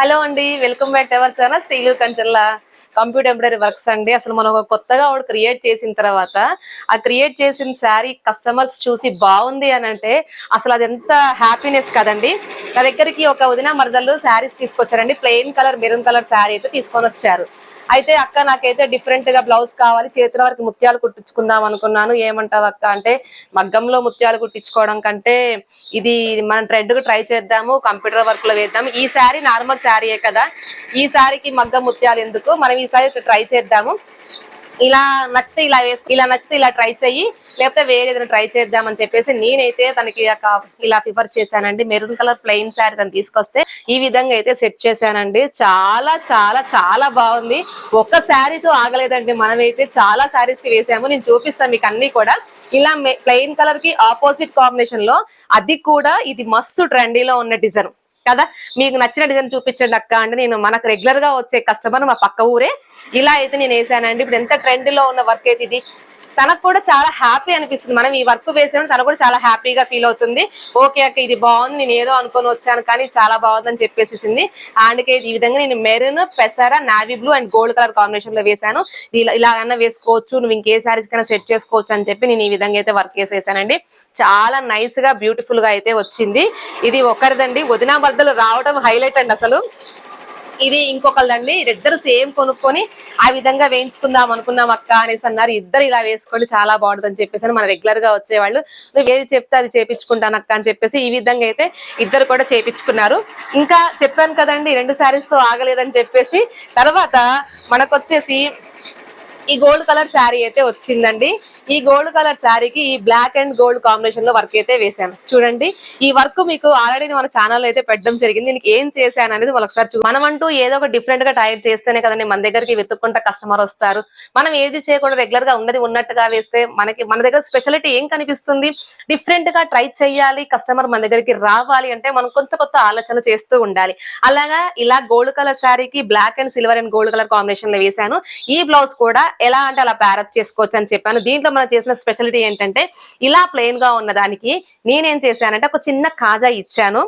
Hello అండి welcome back to our channel. శ్రీలు కంచెల్లా computer embroidery works అండి. అసలు మనం ఒక కొత్తగా ఆవిడ క్రియేట్ చేసిన తర్వాత ఆ క్రియేట్ చేసిన శారీ కస్టమర్స్ చూసి బాగుంది అని అంటే అసలు అది ఎంత హ్యాపీనెస్ కదండి. నా దగ్గరికి ఒక వదిన మరదలు శారీస్ తీసుకొచ్చారండి. Plain colour maroon colour sari అయితే తీసుకొని వచ్చారు. అయితే అక్క నాకైతే డిఫరెంట్గా బ్లౌజ్ కావాలి చేతుల వరకు ముత్యాలు కుట్టించుకుందాం అనుకున్నాను. ఏమంటావు అక్క అంటే మగ్గంలో ముత్యాలు కుట్టించుకోవడం కంటే ఇది మనం ట్రెండ్ ట్రై చేద్దాము కంప్యూటర్ వర్క్లో వేద్దాము. ఈ శారీ నార్మల్ శారీయే కదా ఈ శారీకి మగ్గం ముత్యాలు ఎందుకు? మనం ఈ సారీ ట్రై చేద్దాము. ఇలా నచ్చితే ఇలా వేసుకుని ఇలా నచ్చితే ఇలా ట్రై చెయ్యి లేకపోతే వేరే ఏదైనా ట్రై చేద్దామని చెప్పేసి నేనైతే తనకి ఇలా ప్రిఫర్ చేశానండి. మెరూన్ కలర్ ప్లెయిన్ శారీ తను తీసుకొస్తే ఈ విధంగా అయితే సెట్ చేశానండి. చాలా చాలా చాలా బాగుంది. ఒక్క శారీతో ఆగలేదండి. మనమైతే చాలా శారీస్కి వేసాము. నేను చూపిస్తాను మీకు అన్ని కూడా. ఇలా ప్లెయిన్ కలర్కి ఆపోజిట్ కాంబినేషన్లో అది కూడా ఇది మస్తు ట్రెండీలో ఉన్న డిజైన్. కదా? మీకు నచ్చిన డిజైన్ చూపించండి అక్క అంటే నేను మనకు రెగ్యులర్గా వచ్చే కస్టమర్ మా పక్క ఊరే. ఇలా అయితే నేను వేసానండి. ఇప్పుడు ఎంత ట్రెండ్లో ఉన్న వర్క్ అయితే ఇది? తనకు కూడా చాలా హ్యాపీ అనిపిస్తుంది. మనం ఈ వర్క్ వేసాను తనకు కూడా చాలా హ్యాపీగా ఫీల్ అవుతుంది. ఓకే అక్క ఇది బాగుంది. నేను ఏదో అనుకొని వచ్చాను కానీ చాలా బాగుందని చెప్పేసేసింది. అండ్కే ఈ విధంగా నేను మెరూన్ పెసర navy blue and gold colour కాంబినేషన్లో వేసాను ఇలా ఇలాగన్నా వేసుకోవచ్చు. నువ్వు ఇంకే సారీస్ కైనా సెట్ చేసుకోవచ్చు అని చెప్పి నేను ఈ విధంగా అయితే వర్క్ చేసేసానండి. చాలా నైస్గా బ్యూటిఫుల్గా అయితే వచ్చింది. ఇది ఒకరిదండి. వదినా బద్దలు రావడం హైలైట్ అండి అసలు. ఇది ఇంకొకళ్ళండి. ఇద్దరు సేమ్ కొనుక్కొని ఆ విధంగా వేయించుకుందాం అనుకున్నాం అక్క అనేసి అన్నారు. ఇద్దరు ఇలా వేసుకోండి చాలా బాగుంటుంది అని చెప్పేసి అని మన రెగ్యులర్గా వచ్చేవాళ్ళు. నువ్వు ఏది చెప్తే అది చేపించుకుంటాను అక్క అని చెప్పేసి ఈ విధంగా అయితే ఇద్దరు కూడా చేపించుకున్నారు. ఇంకా చెప్పాను కదండి రెండు శారీస్తో ఆగలేదని చెప్పేసి తర్వాత మనకు వచ్చేసి ఈ గోల్డ్ కలర్ శారీ అయితే వచ్చిందండి. ఈ గోల్డ్ కలర్ శారీకి ఈ బ్లాక్ అండ్ గోల్డ్ కాంబినేషన్లో వర్క్ అయితే వేసాను చూడండి ఈ వర్క్ మీకు ఆల్రెడీ మన ఛానల్ అయితే పెట్టడం జరిగింది. దీనికి ఏం చేశాను అనేది వాళ్ళు ఒకసారి చూ- మనం అంటూ ఏదో ఒక డిఫరెంట్గా టైప్ చేస్తేనే కదండి మన దగ్గరికి వెతుక్కుంటా కస్టమర్ వస్తారు. మనం ఏది చేయకుండా రెగ్యులర్గా ఉన్నది ఉన్నట్టుగా వేస్తే మనకి మన దగ్గర స్పెషాలిటీ ఏం కనిపిస్తుంది? డిఫరెంట్గా ట్రై చేయాలి కస్టమర్ మన దగ్గరికి రావాలి అంటే మనం కొత్త కొత్త ఆలోచన చేస్తూ ఉండాలి. అలాగా ఇలా గోల్డ్ కలర్ శారీకి black and silver and gold colour కాంబినేషన్లో వేసాను ఈ బ్లౌజ్ కూడా ఎలా అంటే అలా ప్యారప్ చేసుకోవచ్చు అని చెప్పాను. దీంట్లో మనం చేసిన స్పెషాలిటీ ఏంటంటే ఇలా ప్లెయిన్గా ఉన్న దానికి నేనేం చేశానంటే ఒక చిన్న కాజా ఇచ్చాను.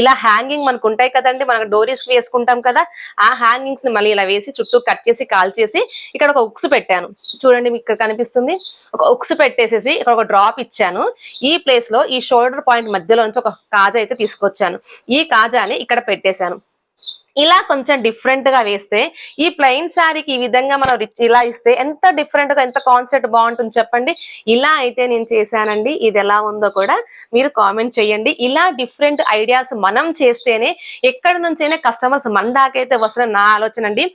ఇలా హ్యాంగింగ్ మనకు ఉంటాయి కదండి మనం డోరీస్ వేసుకుంటాం కదా ఆ హ్యాంగింగ్స్ని మళ్ళీ ఇలా వేసి చుట్టూ కట్ చేసి కాల్ చేసి ఇక్కడ ఒక ఉక్స్ పెట్టాను. చూడండి మీకు ఇక్కడ కనిపిస్తుంది. ఒక ఉక్స్ పెట్టేసేసి ఇక్కడ ఒక డ్రాప్ ఇచ్చాను. ఈ ప్లేస్లో ఈ షోల్డర్ పాయింట్ మధ్యలో నుంచి ఒక కాజా అయితే తీసుకొచ్చాను. ఈ కాజాని ఇక్కడ పెట్టేశాను. ఇలా కొంచెం డిఫరెంట్గా వేస్తే ఈ ప్లెయిన్ శారీకి ఈ విధంగా మనం రిచ్ ఇలా ఇస్తే ఎంత డిఫరెంట్గా ఎంత కాన్సెప్ట్ బాగుంటుంది చెప్పండి. ఇలా అయితే నేను చేశానండి. ఇది ఎలా ఉందో కూడా మీరు కామెంట్ చేయండి. ఇలా డిఫరెంట్ ఐడియాస్ మనం చేస్తేనే ఎక్కడి నుంచైనా కస్టమర్స్ మన దాకైతే వస్తున్న నా ఆలోచన అండి.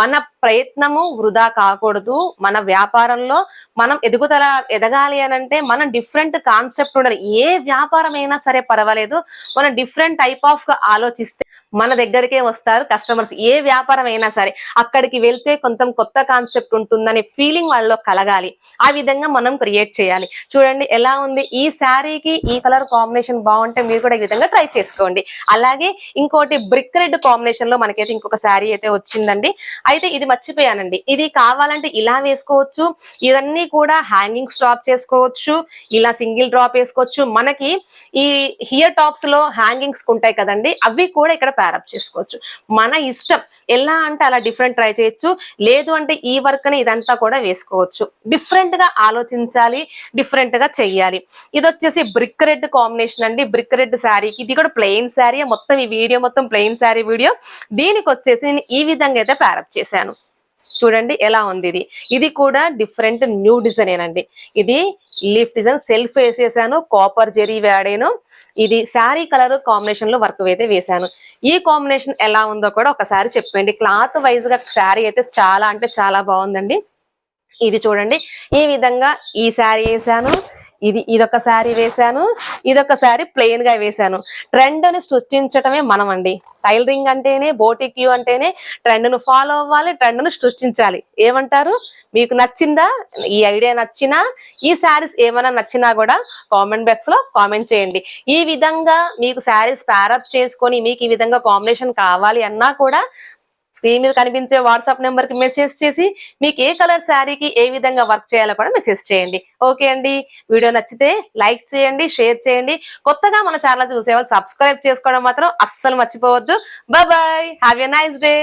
మన ప్రయత్నము వృధా కాకూడదు. మన వ్యాపారంలో మనం ఎదుగుదల ఎదగాలి అని అంటే మనం డిఫరెంట్ కాన్సెప్ట్ ఉండాలి. ఏ వ్యాపారం అయినా సరే పర్వాలేదు. మనం డిఫరెంట్ టైప్ ఆఫ్గా ఆలోచిస్తే మన దగ్గరికే వస్తారు కస్టమర్స్. ఏ వ్యాపారం అయినా సరే అక్కడికి వెళ్తే కొంత కొత్త కాన్సెప్ట్ ఉంటుందనే ఫీలింగ్ వాళ్ళలో కలగాలి. ఆ విధంగా మనం క్రియేట్ చేయాలి. చూడండి ఎలా ఉంది? ఈ శారీకి ఈ కలర్ కాంబినేషన్ బాగుంటే మీరు కూడా ఈ విధంగా ట్రై చేసుకోండి. అలాగే ఇంకోటి బ్రిక్ రెడ్ కాంబినేషన్లో మనకైతే ఇంకొక శారీ అయితే వచ్చిందండి. అయితే ఇది మర్చిపోయానండి. ఇది కావాలంటే ఇలా వేసుకోవచ్చు. ఇవన్నీ కూడా హ్యాంగింగ్ స్టాప్ చేసుకోవచ్చు. ఇలా సింగిల్ డ్రాప్ వేసుకోవచ్చు. మనకి ఈ హియర్ టాప్స్లో హ్యాంగింగ్స్ ఉంటాయి కదండి. అవి కూడా ఇక్కడ ప్యారప్ చేసుకోవచ్చు. మన ఇష్టం ఎలా అంటే అలా డిఫరెంట్ ట్రై చేయొచ్చు. లేదు అంటే ఈ వర్క్ని ఇదంతా కూడా వేసుకోవచ్చు. డిఫరెంట్గా ఆలోచించాలి డిఫరెంట్గా చెయ్యాలి. ఇది వచ్చేసి బ్రిక్ రెడ్ కాంబినేషన్ అండి. బ్రిక్ రెడ్ శారీకి ఇది కూడా ప్లెయిన్ శారీ మొత్తం ఈ వీడియో మొత్తం ప్లెయిన్ శారీ వీడియో. దీనికి వచ్చేసి నేను ఈ విధంగా అయితే ప్యారప్ చేశాను. చూడండి ఎలా ఉంది ఇది. ఇది కూడా డిఫరెంట్ న్యూ డిజైన్ అండి ఇది లీఫ్ డిజైన్ సెల్ఫ్ వేసేసాను కాపర్ జెరీ వాడాను. ఇది శారీ కలర్ కాంబినేషన్లో వర్క్ అయితే వేసాను ఈ కాంబినేషన్ ఎలా ఉందో కూడా ఒకసారి చెప్పండి. క్లాత్ వైజ్గా శారీ అయితే చాలా అంటే చాలా బాగుందండి. ఇది చూడండి. ఈ విధంగా ఈ శారీ వేసాను. ఇది ఇదొక శారీ వేసాను ఇదొక శారీ ప్లెయిన్గా వేసాను ట్రెండ్ని సృష్టించటమే మనం అండి టైలరింగ్ అంటేనే బోటిక్యూ అంటేనే ట్రెండ్ను ఫాలో అవ్వాలి ట్రెండ్ను సృష్టించాలి. ఏమంటారు? మీకు నచ్చిందా? ఈ ఐడియా నచ్చినా ఈ శారీస్ ఏమైనా నచ్చినా కూడా కామెంట్ బాక్స్లో కామెంట్ చేయండి. ఈ విధంగా మీకు శారీస్ ప్యారప్ చేసుకొని మీకు ఈ విధంగా కాంబినేషన్ కావాలి అన్నా కూడా స్క్రీన్ మీద కనిపించే వాట్సాప్ నెంబర్కి మెసేజ్ చేసి మీకు ఏ కలర్ శారీకి ఏ విధంగా వర్క్ చేయాలో కూడా మెసేజ్ చేయండి. ఓకే అండి. వీడియో నచ్చితే లైక్ చేయండి షేర్ చేయండి. కొత్తగా మన ఛానల్ చూసే వాళ్ళు సబ్స్క్రైబ్ చేసుకోవడం మాత్రం అస్సలు మర్చిపోవద్దు. Bye have a nice day.